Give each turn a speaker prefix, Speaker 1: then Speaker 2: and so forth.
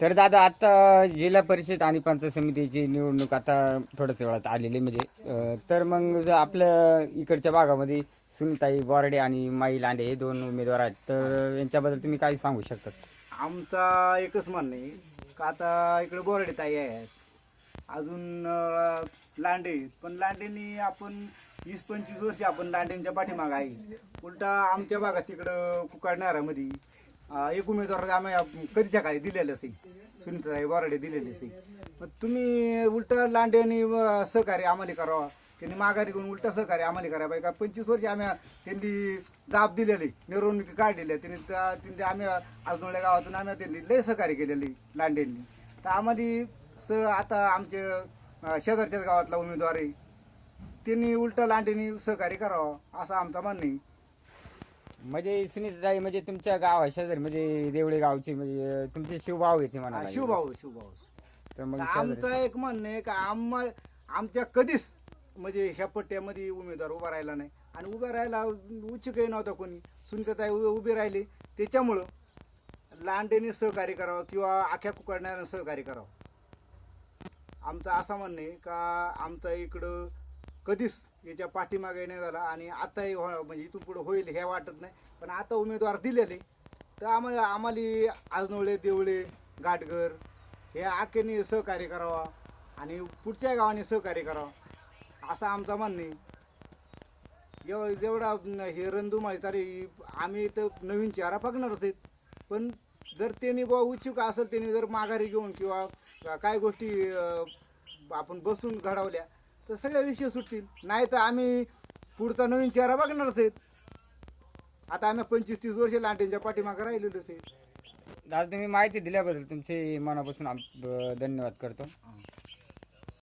Speaker 1: तर दादा आता जिल्हा परिषद आणि पंचायत समितीची निवडणूक आता थोड्याच वेळात आलेली म्हणजे अं, तर मग जर आपल्या इकडच्या भागामध्ये सुनीताई बोराडे आणि माई लांडे हे दोन उमेदवार आहेत तर यांच्याबद्दल तुम्ही काय सांगू शकता?
Speaker 2: आमचा एकच म्हणणं आहे का आता इकडे बोराडे ताई आहेत. अजून अं, लांडे आहेत. पण लांडेनी आपण वीस पंचवीस वर्ष आपण लांडेंच्या पाठीमागं आहे. उलटा आमच्या भागात तिकडं कुकाडणाऱ्यामध्ये अं, एक उमेदवार आम्ही कधीच्या काळी दिलेलंच आहे सुनीताई बोराडे दिलेले असे मग तुम्ही उलटा लांडेंनी अं, सहकार्य आम्हाला करावा. त्यांनी माघारी घेऊन उलटा सहकार्य आम्हाला करा पाहिजे का पंचवीस वर्ष आम्ही त्यांनी जाब दिलेली मिरवणुकी काढलेल्या. त्यांनी त्या- त्यांनी आम्ही आजनोळ्या गावातून आम्ही त्यांनी लय सहकार्य केलेली लांडेंनी. तर आम्हाला स आता आमचे अं, शेजारच्याच गावातला उमेदवार आहे. त्यांनी उलटा लांडेनी सहकार्य करावं असं आमचं म्हणणं आहे.
Speaker 1: म्हणजे सुनीताई म्हणजे तुमच्या गावा शेजारी म्हणजे देवळे गावचे म्हणजे तुमचे शिवभाव येते म्हणा
Speaker 2: हा. शिवभाऊ शिवभाऊ.
Speaker 1: तर मग
Speaker 2: तर
Speaker 1: शेजारी-
Speaker 2: आमचं एक म्हणणं आहे का आम्हा आमच्या कधीच म्हणजे ह्या पट्ट्यामध्ये उमेदवार उभा राहिला नाही. आणि उभा राहायला उच्चकही नव्हता कोणी. सुनीताताई उ- उभी राहिली. त्याच्यामुळं लांडेने सहकार्य करावं किंवा आख्या कुकडण्यानं सहकार्य करावं. आमचं असं म्हणणं आहे का आमचं इकडं कधीच याच्या पाठीमागे नाही झाला आणि आताही हो- म्हणजे इथून पुढे होईल हे वाटत नाही. पण आता उमेदवार दिलेले. तर आम्हाला आम्हाला आजनोळे देवळे घाटघर हे आखेने सहकार्य करावा आणि पुढच्या गावाने सहकार्य करावं. असं आमचं म्हणणं आहे. एव जेवढा हे रंधू तरी आम्ही तर नवीन चेहरा बघणारच आहेत. पण जर त्यांनी बुवा उत्सुक असेल त्यांनी जर माघारी घेऊन किंवा काय गोष्टी आपण बसून घडवल्या तर सगळ्या विषय सुटतील. नाही तर आम्ही पुढचा नवीन चेहरा बघणारच आहेत. आता आम्ही पंचवीस तीस वर्ष लांटेंच्या पाठीमागे राहिलेलोच आहे
Speaker 1: दादा तुम्ही माहिती दिल्याबद्दल तुमचे मनापासून आम- ब- धन्यवाद करतो.